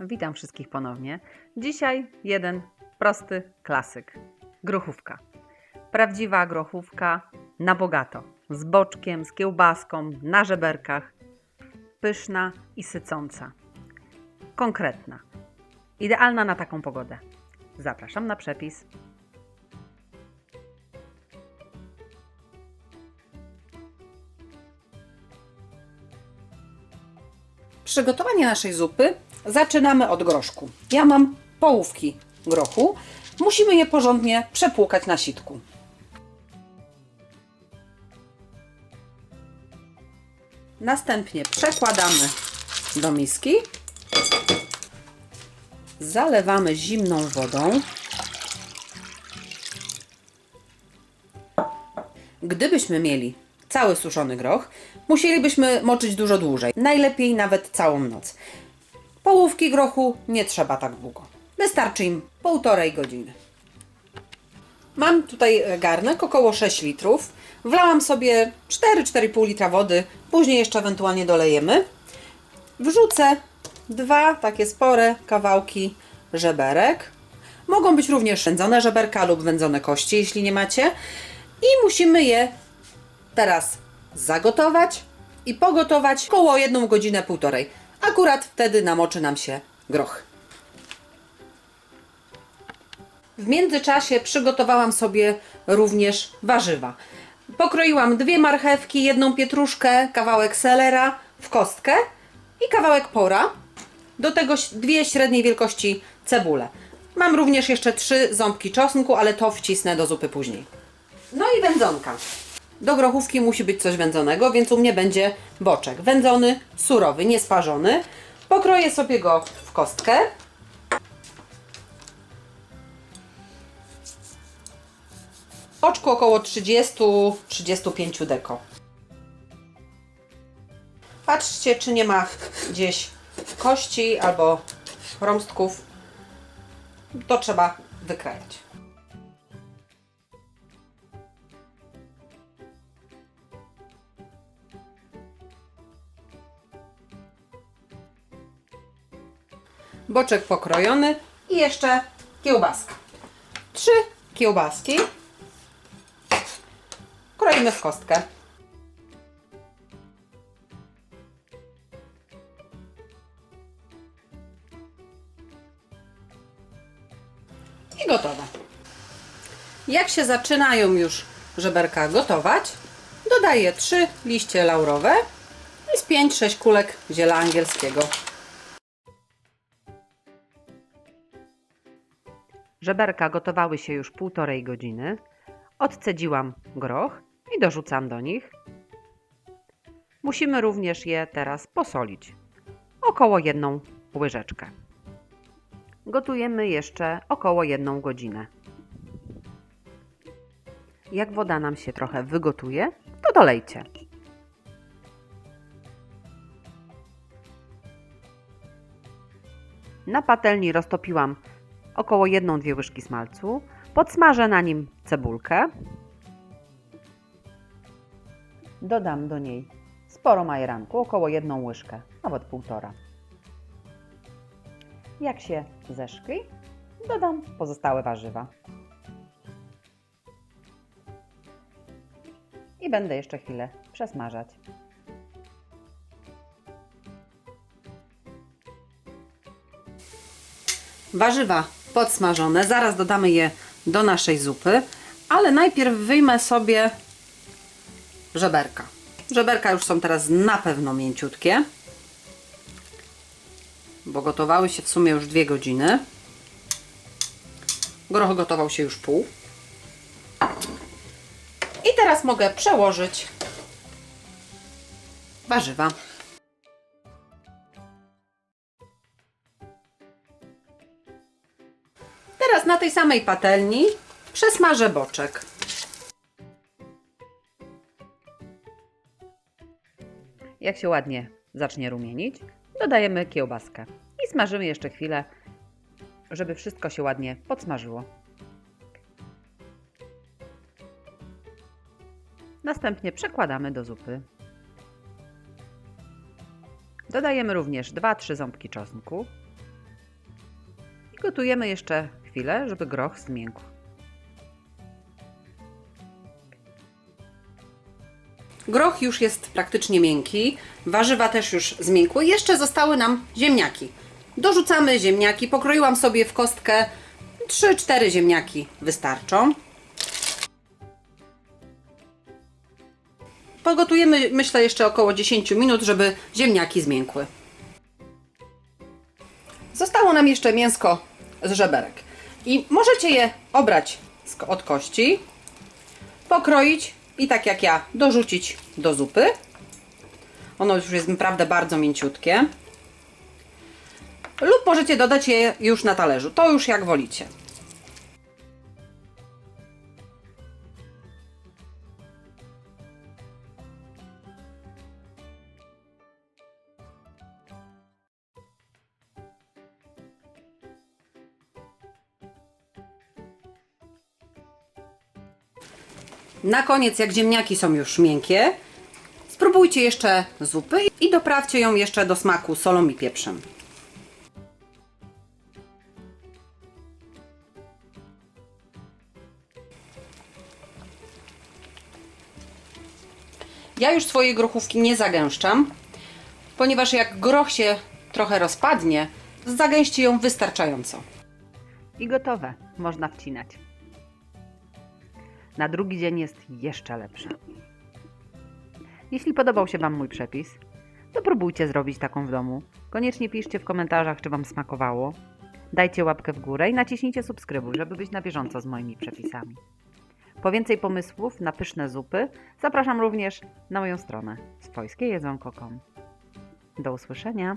Witam wszystkich ponownie. Dzisiaj jeden prosty klasyk. Grochówka. Prawdziwa grochówka na bogato. Z boczkiem, z kiełbaską, na żeberkach. Pyszna i sycąca. Konkretna. Idealna na taką pogodę. Zapraszam na przepis. Przygotowanie naszej zupy zaczynamy od groszku. Ja mam połówki grochu. Musimy je porządnie przepłukać na sitku. Następnie przekładamy do miski. Zalewamy zimną wodą. Gdybyśmy mieli cały suszony groch, musielibyśmy moczyć dużo dłużej. Najlepiej nawet całą noc. Połówki grochu nie trzeba tak długo. Wystarczy im półtorej godziny. Mam tutaj garnek około 6 litrów. Wlałam sobie 4-4,5 litra wody, później jeszcze ewentualnie dolejemy. Wrzucę dwa takie spore kawałki żeberek. Mogą być również wędzone żeberka lub wędzone kości, jeśli nie macie. I musimy je teraz zagotować i pogotować około 1 godzinę, półtorej. Akurat wtedy namoczy nam się groch. W międzyczasie przygotowałam sobie również warzywa. Pokroiłam dwie marchewki, jedną pietruszkę, kawałek selera w kostkę i kawałek pora. Do tego dwie średniej wielkości cebule. Mam również jeszcze trzy ząbki czosnku, ale to wcisnę do zupy później. No i wędzonka. Do grochówki musi być coś wędzonego, więc u mnie będzie boczek. Wędzony, surowy, niesparzony. Pokroję sobie go w kostkę. Oczku około 30-35 deko. Patrzcie, czy nie ma gdzieś kości albo rąstków. To trzeba wykrajać. Boczek pokrojony i jeszcze kiełbaska. Trzy kiełbaski kroimy w kostkę. I gotowe. Jak się zaczynają już żeberka gotować, dodaję trzy liście laurowe i z 5-6 kulek ziela angielskiego. Żeberka gotowały się już półtorej godziny. Odcedziłam groch i dorzucam do nich. Musimy również je teraz posolić. Około jedną łyżeczkę. Gotujemy jeszcze około jedną godzinę. Jak woda nam się trochę wygotuje, to dolejcie. Na patelni roztopiłam około 1-2 łyżki smalcu. Podsmażę na nim cebulkę. Dodam do niej sporo majeranku, około 1 łyżkę, nawet półtora. Jak się zeszkli, dodam pozostałe warzywa. I będę jeszcze chwilę przesmażać. Warzywa podsmażone, zaraz dodamy je do naszej zupy, ale najpierw wyjmę sobie żeberka. Żeberka już są teraz na pewno mięciutkie, bo gotowały się w sumie już dwie godziny. Groch gotował się już pół. I teraz mogę przełożyć warzywa. Na tej samej patelni przesmażę boczek. Jak się ładnie zacznie rumienić, dodajemy kiełbaskę i smażymy jeszcze chwilę, żeby wszystko się ładnie podsmażyło. Następnie przekładamy do zupy. Dodajemy również 2-3 ząbki czosnku, gotujemy jeszcze chwilę, żeby groch zmiękł. Groch już jest praktycznie miękki, warzywa też już zmiękły. Jeszcze zostały nam ziemniaki. Dorzucamy ziemniaki. Pokroiłam sobie w kostkę 3-4 ziemniaki wystarczą. Pogotujemy, myślę, jeszcze około 10 minut, żeby ziemniaki zmiękły. Zostało nam jeszcze mięsko z żeberek. I możecie je obrać od kości, pokroić i tak jak ja, dorzucić do zupy. Ono już jest naprawdę bardzo mięciutkie. Lub możecie dodać je już na talerzu. To już jak wolicie. Na koniec, jak ziemniaki są już miękkie, spróbujcie jeszcze zupy i doprawcie ją jeszcze do smaku solą i pieprzem. Ja już swojej grochówki nie zagęszczam, ponieważ jak groch się trochę rozpadnie, zagęście ją wystarczająco. I gotowe. Można wcinać. Na drugi dzień jest jeszcze lepsze. Jeśli podobał się Wam mój przepis, to próbujcie zrobić taką w domu. Koniecznie piszcie w komentarzach, czy Wam smakowało. Dajcie łapkę w górę i naciśnijcie subskrybuj, żeby być na bieżąco z moimi przepisami. Po więcej pomysłów na pyszne zupy zapraszam również na moją stronę swojskiejedzonko.com. Do usłyszenia!